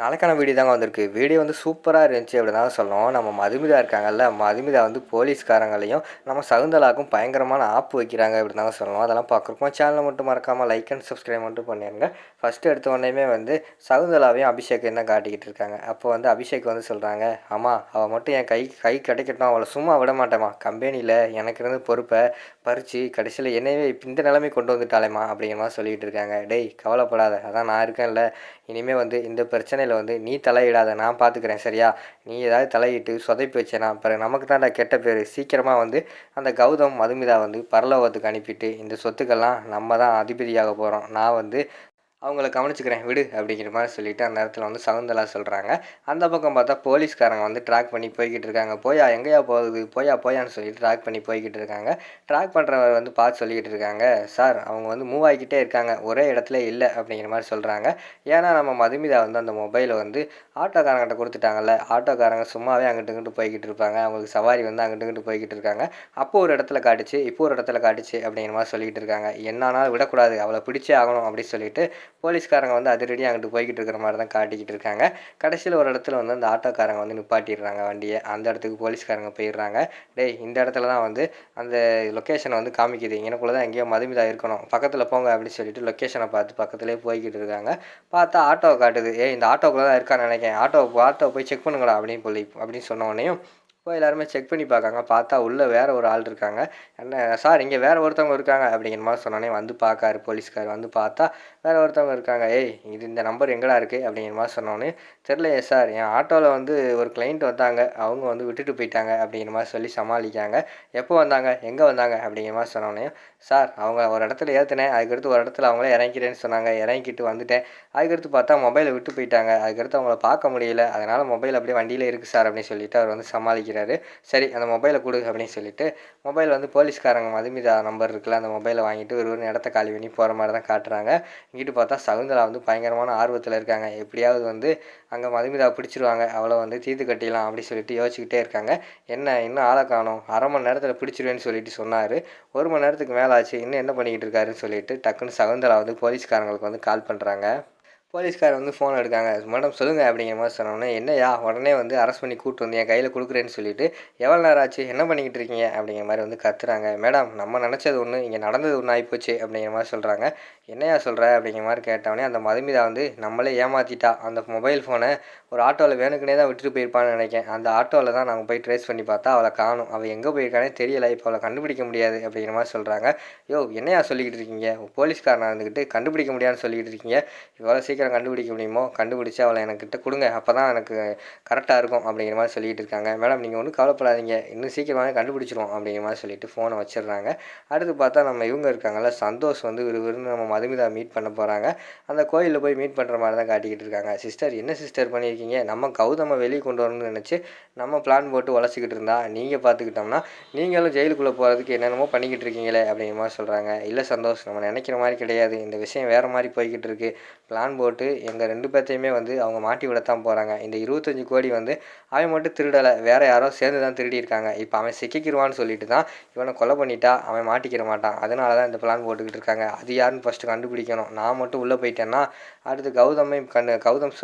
நாளைக்கான வீடியோ தாங்க வந்திருக்கு. வீடியோ வந்து சூப்பராக இருந்துச்சு அப்படின்னு தான் சொல்லணும். நம்ம மதுமிதா இருக்காங்கல்ல மதுமிதா வந்து போலீஸ்காரங்களையும் நம்ம சகுந்தலாக்கும் பயங்கரமான ஆப்பு வைக்கிறாங்க அப்படின்னு தாங்க சொல்லணும். அதெல்லாம் பார்க்குறப்போ சேனலை மட்டும் மறக்காமல் லைக் அண்ட் சப்ஸ்கிரைப் மட்டும் பண்ணிடுங்க ஃபஸ்ட்டு எடுத்த உடனேயுமே வந்து சகுந்தலாவையும் அபிஷேக்கையும் தான் காட்டிக்கிட்டு இருக்காங்க. அப்போ வந்து அபிஷேக் வந்து சொல்கிறாங்க ஆமாம் அவள் மட்டும் என் கை கை கிடைக்கட்டும். அவளை சும்மா விட மாட்டேமா கம்பெனியில் எனக்கு இருந்து பொறுப்பை பறித்து கடைசியில் என்னையே இப்போ இந்த நிலைமை கொண்டு வந்துட்டாலேம்மா அப்படிங்கிற மாதிரி சொல்லிகிட்டு இருக்காங்க. டேய் கவலைப்படாத. அதான் நான் இருக்கேன்ல. இனிமேல் வந்து இந்த பிரச்சனை பிரச்சனையில் வந்து நீ தலையிடாத நான் பார்த்துக்கிறேன் சரியா? நீ ஏதாவது தலையிட்டு சொதைப்பி வச்சேனா பிறகு நமக்கு தான்டா கெட்ட பேர். சீக்கிரமாக வந்து அந்த கௌதம் மதுமிதா வந்து பரலோகத்துக்கு அனுப்பிட்டு இந்த சொத்துக்கெல்லாம் நம்ம தான் அதிபதியாக போகிறோம் நான் வந்து அவங்கள கவனிச்சுக்கிறேன் விடு அப்படிங்கிற மாதிரி சொல்லிட்டு அந்த இடத்துல வந்து சகுந்தலா சொல்கிறாங்க அந்த பக்கம் பார்த்தா போலீஸ்காரங்க வந்து ட்ராக் பண்ணி போய்கிட்டு இருக்காங்க. போயா எங்கேயா போகுது? போயா போயான்னு சொல்லிட்டு ட்ராக் பண்ணி போய்கிட்டு இருக்காங்க. ட்ராக் பண்ணுறவர் வந்து பார்த்து சொல்லிக்கிட்டு இருக்காங்க. சார் அவங்க வந்து மூவ் ஆகிக்கிட்டே இருக்காங்க. ஒரே இடத்துல இல்லை அப்படிங்கிற மாதிரி சொல்கிறாங்க ஏன்னா நம்ம மதுமிதா வந்து அந்த மொபைலை வந்து ஆட்டோக்காரங்கிட்ட கொடுத்துட்டாங்கல்ல. ஆட்டோக்காரங்க சும்மாவே அங்கிட்டு இங்கிட்டு போய்கிட்டு இருப்பாங்க. அவங்களுக்கு சவாரி வந்து அங்கிட்டு இங்கிட்டு போய்கிட்டு இருக்காங்க. அப்போ ஒரு இடத்துல காட்டுச்சு இப்போ ஒரு இடத்துல காட்டுச்சு அப்படிங்கிற மாதிரி சொல்லிக்கிட்டு இருக்காங்க. என்னானாலும் விடக்கூடாது. அவளை பிடிச்சே ஆகணும் அப்படின்னு சொல்லிட்டு போலீஸ்காரங்க வந்து அதிரடி அங்கிட்டு போய்கிட்டு இருக்கிற மாதிரி தான் காட்டிக்கிட்டு இருக்காங்க. கடைசியில் ஒரு இடத்துல வந்து அந்த ஆட்டோக்காரங்க வந்து நிப்பாட்டிடுறாங்க வண்டியை. அந்த இடத்துக்கு போலீஸ்காரங்க போயிடுறாங்க. டேய் இந்த இடத்துல தான் வந்து அந்த லொக்கேஷனை வந்து காமிக்குது. எனக்குள்ளே தான் எங்கேயோ மதுமிதா இருக்கணும். பக்கத்தில் போங்க அப்படின்னு சொல்லிட்டு லொக்கேஷனை பார்த்து பக்கத்துலேயே போய்கிட்டு இருக்காங்க. பார்த்தா ஆட்டோவை காட்டுது. ஏ இந்த ஆட்டோக்குள்ளே தான் இருக்கான்னு நினைக்கிறேன். ஆட்டோ ஆட்டோ போய் செக் பண்ணுங்களா அப்படின்னு சொல்லி அப்படின்னு சொன்ன உடனே போய் எல்லாருமே செக் பண்ணி பார்க்காங்க. பார்த்தா உள்ளே வேறு ஒரு ஆள் இருக்காங்க. என்ன சார் இங்கே வேறு ஒருத்தவங்க இருக்காங்க. அப்படிங்கிற மாதிரி சொன்னோன்னே வந்து பார்க்காரு போலீஸ்கார் வந்து பார்த்தா வேற ஒருத்தவங்க இருக்காங்க. ஏய் இது இந்த நம்பர் எங்கடா இருக்குது அப்படிங்கிற மாதிரி சொன்னோன்னே தெரிலையே சார் என் ஆட்டோவில் வந்து ஒரு கிளைண்ட் வந்தாங்க. அவங்க வந்து விட்டுட்டு போயிட்டாங்க. அப்படிங்கிற மாதிரி சொல்லி சமாளிக்காங்க எப்போ வந்தாங்க? எங்கே வந்தாங்க? அப்படிங்கிற மாதிரி சொன்னோன்னே சார் அவங்க ஒரு இடத்துல ஏற்றுனேன் அதுக்கடுத்து ஒரு இடத்துல அவங்களே இறங்கிக்கிறேன்னு சொன்னாங்க. இறங்கிட்டு வந்துட்டேன். அதுக்கடுத்து பார்த்தா மொபைலை விட்டு போயிட்டாங்க. அதுக்கடுத்து அவங்கள பார்க்க முடியல. அதனால் மொபைல் அப்படியே வண்டியில் இருக்குது சார். அப்படின்னு சொல்லிட்டு அவர் வந்து சமாளிக்கிறேன் சரி அந்த மொபைலை கொடு அப்படின்னு சொல்லிட்டு மொபைல் வந்து போலீஸ்காரங்க மதுமிதா நம்பர் இருக்குல்ல அந்த மொபைலை வாங்கிட்டு ஒரு ஒரு இடத்த காலி பண்ணி போகிற மாதிரி தான் காட்டுறாங்க. இங்கிட்டு பார்த்தா சகுந்தலா வந்து பயங்கரமான ஆர்வத்தில் இருக்காங்க. எப்படியாவது வந்து அங்கே மதுமிதா பிடிச்சிருவாங்க. அவளை வந்து தீர்த்து கட்டிடலாம் அப்படின்னு சொல்லிட்டு யோசிச்சுக்கிட்டே இருக்காங்க. என்ன இன்னும் ஆளை காணும். அரை மணி நேரத்தில் பிடிச்சிருவேன்னு சொல்லிட்டு சொன்னார். ஒரு மணி நேரத்துக்கு மேலே ஆச்சு இன்னும் என்ன பண்ணிக்கிட்டு இருக்காருன்னு சொல்லிட்டு டக்குன்னு சகுந்தலா வந்து போலீஸ்காரங்களுக்கு வந்து கால் பண்ணுறாங்க போலீஸ்கார் வந்து ஃபோன் எடுக்காங்க. மேடம் சொல்லுங்கள் அப்படிங்கிற மாதிரி சொன்னோன்னே என்னையா உடனே வந்து அரெஸ்ட் பண்ணி கூப்பிட்டு வந்து என் கையில் கொடுக்குறேன்னு சொல்லிட்டு எவ்வளோ நேரம் ஆச்சு? என்ன பண்ணிக்கிட்டு இருக்கீங்க? அப்படிங்கிற மாதிரி வந்து கத்துறாங்க. மேடம் நம்ம நினச்சது ஒன்று இங்கே நடந்தது ஒன்று ஆகிப்போச்சு அப்படிங்கிற மாதிரி சொல்கிறாங்க என்னையா சொல்கிற அப்படிங்கிற மாதிரி கேட்டவொடனே அந்த மதுமிதா வந்து நம்மளே ஏமாற்றிட்டா அந்த மொபைல் ஃபோனை ஒரு ஆட்டோவில் வேணுக்குனே தான் விட்டுட்டு போயிருப்பான்னு நினைக்கிறேன். அந்த ஆட்டோவில் தான் நாங்கள் போய் ட்ரேஸ் பண்ணி பார்த்தா அவளை காணும். அவள் எங்கே போயிருக்கானே தெரியலை. இப்போ அவளை கண்டுபிடிக்க முடியாது அப்படிங்கிற மாதிரி சொல்கிறாங்க யோ என்னையா சொல்லிக்கிட்டு இருக்கீங்க? போலீஸ்காரனாக இருந்துக்கிட்டு கண்டுபிடிக்க முடியாதுன்னு சொல்லிக்கிட்டு இருக்கீங்க. இவ்வளோ சீக்கிரம் கண்டுபிடிக்க முடியுமோ கண்டுபிடிச்சி அவளை எனக்கிட்ட கொடுங்க. அப்போ தான் எனக்கு கரெக்டாக இருக்கும் அப்படிங்கிற மாதிரி சொல்லிகிட்டு இருக்காங்க. மேடம் நீங்கள் ஒன்றும் கவலைப்படாதீங்க. இன்னும் சீக்கிரமாக கண்டுபிடிச்சிருவோம் அப்படிங்கிற மாதிரி சொல்லிட்டு ஃபோனை வச்சிடுறாங்க. அடுத்து பார்த்தா நம்ம இவங்க இருக்காங்கல்ல சந்தோஷ் வந்து விறுவிறுன்னு நம்ம மதுமிதா மீட் பண்ண போகிறாங்க அந்த கோயிலில் போய் மீட் பண்ணுற மாதிரி தான் காட்டிக்கிட்டு இருக்காங்க. சிஸ்டர் என்ன சிஸ்டர் பண்ணியிருக்கீங்க? நம்ம கௌதமை வெளியே கொண்டு வரணும்னு நினச்சி நம்ம பிளான் போட்டு உழைச்சிக்கிட்டு இருந்தா. நீங்கள் பார்த்துக்கிட்டோம்னா நீங்களும் ஜெயிலுக்குள்ளே போகிறதுக்கு என்னென்னமோ பண்ணிக்கிட்டு இருக்கீங்களே அப்படிங்கிற மாதிரி சொல்கிறாங்க இல்லை சந்தோஷ் நம்ம நினைக்கிற மாதிரி கிடையாது. இந்த விஷயம் வேறு மாதிரி போய்கிட்டு இருக்கு. பிளான் போட்டு எங்கள் ரெண்டு பேர்த்தையுமே வந்து அவங்க மாட்டி விடத்தான் போகிறாங்க இந்த இருபத்தஞ்சி கோடி வந்து அவன் மட்டும் திருடலை. வேறு யாரோ சேர்ந்து தான் திருடியிருக்காங்க. இப்போ அவன் சிக்கிக்கிருவான்னு சொல்லிட்டு தான் இவனை கொலை பண்ணிட்டா அவன் மாட்டிக்கிற மாட்டான். அதனால தான் இந்த பிளான் போட்டுக்கிட்டு இருக்காங்க. அது யாருன்னு ஃபஸ்ட்டு கண்டுபிடிக்கணும். நான் மட்டும் உள்ளே போயிட்டேன்னா அடுத்து கௌதமை கண்டு கௌதம்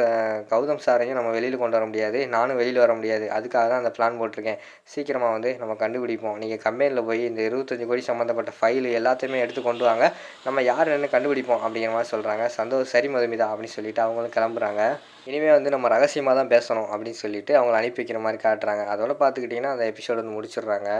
கௌதம் சாரையும் நம்ம வெளியில் கொண்டு வர முடியாது. நானும் வெளியில் வர முடியாது. அதுக்காக தான் அந்த பிளான் போட்டிருக்கேன். சீக்கிரமாக வந்து நம்ம கண்டுபிடிப்போம். நீங்கள் கம்பெனியில் போய் இந்த இருபத்தஞ்சி கோடி சம்மந்தப்பட்ட ஃபைலு எல்லாத்தையுமே எடுத்து கொண்டு வாங்க. நம்ம யார் என்ன கண்டுபிடிப்போம் அப்படிங்கிற மாதிரி சொல்கிறாங்க சந்தோஷ் சரி மதுமிதா அப்படின்னு சொல்லிட்டு அவங்களும் கிளம்புறாங்க. இனிமேல் வந்து நம்ம ரகசியமாக தான் பேசணும் அப்படின்னு சொல்லிட்டு அவங்கள அனுப்பி வைக்கிற மாதிரி காட்டுறாங்க. அதோட பார்த்துக்கிட்டிங்கன்னா அந்த எபிசோடு வந்து முடிச்சிடுறாங்க.